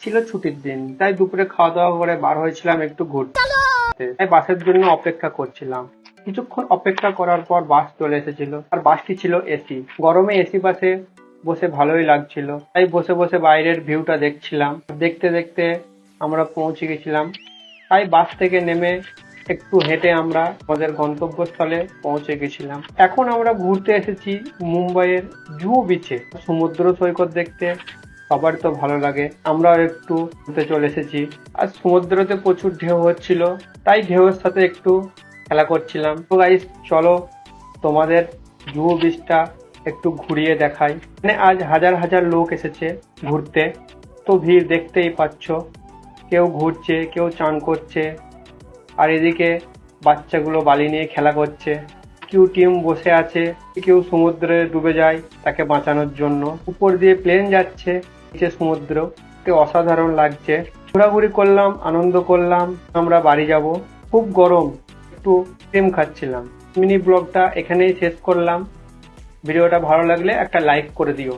ছিল ছুটির দিন, তাই দুপুরে খাওয়া দাওয়া করে বার হয়েছিলাম একটু ঘুরতে। তাই বাসের জন্য অপেক্ষা করছিলাম। কিছুক্ষণ অপেক্ষা করার পর বাস চলে এসেছিল। আর বাসটি ছিল এসি। গরমে এসি বাসে বসে ভালোই লাগছিল। তাই বসে বসে বাইরের ভিউটা দেখছিলাম। দেখতে দেখতে আমরা পৌঁছে গেছিলাম। তাই বাস থেকে নেমে একটু হেঁটে আমরা আমাদের গন্তব্যস্থলে পৌঁছে গেছিলাম। এখন আমরা ঘুরতে এসেছি মুম্বাইয়ের জুহু বিচে, সমুদ্র সৈকত দেখতে। সবার তো ভালো লাগে। আমরাও একটু ঘুরতে চলে এসেছি। আর সমুদ্রতে প্রচুর ঢেউ হচ্ছিল, তাই ঢেউয়ের সাথে একটু খেলা করছিলাম। তো গাইস চলো তোমাদের জুহু বিচটা একটু ঘুরিয়ে দেখাই। মানে আজ হাজার হাজার লোক এসেছে ঘুরতে। তো ভিড় দেখতেই পাচ্ছ, কেউ ঘুরছে, কেউ চান করছে। আর এদিকে বাচ্চাগুলো বালি নিয়ে খেলা করছে। কেউ টিম বসে আছে, কেউ সমুদ্রে ডুবে যায় তাকে বাঁচানোর জন্য। উপর দিয়ে প্লেন যাচ্ছে নিচে সমুদ্র। অসাধারণ লাগছে। ঘোরাঘুরি করলাম, আনন্দ করলাম, আমরা বাড়ি যাব। খুব গরম, একটু ক্রিম খাচ্ছিলাম। মিনি ব্লগটা এখানেই শেষ করলাম। ভিডিওটা ভালো লাগলে একটা লাইক করে দিও।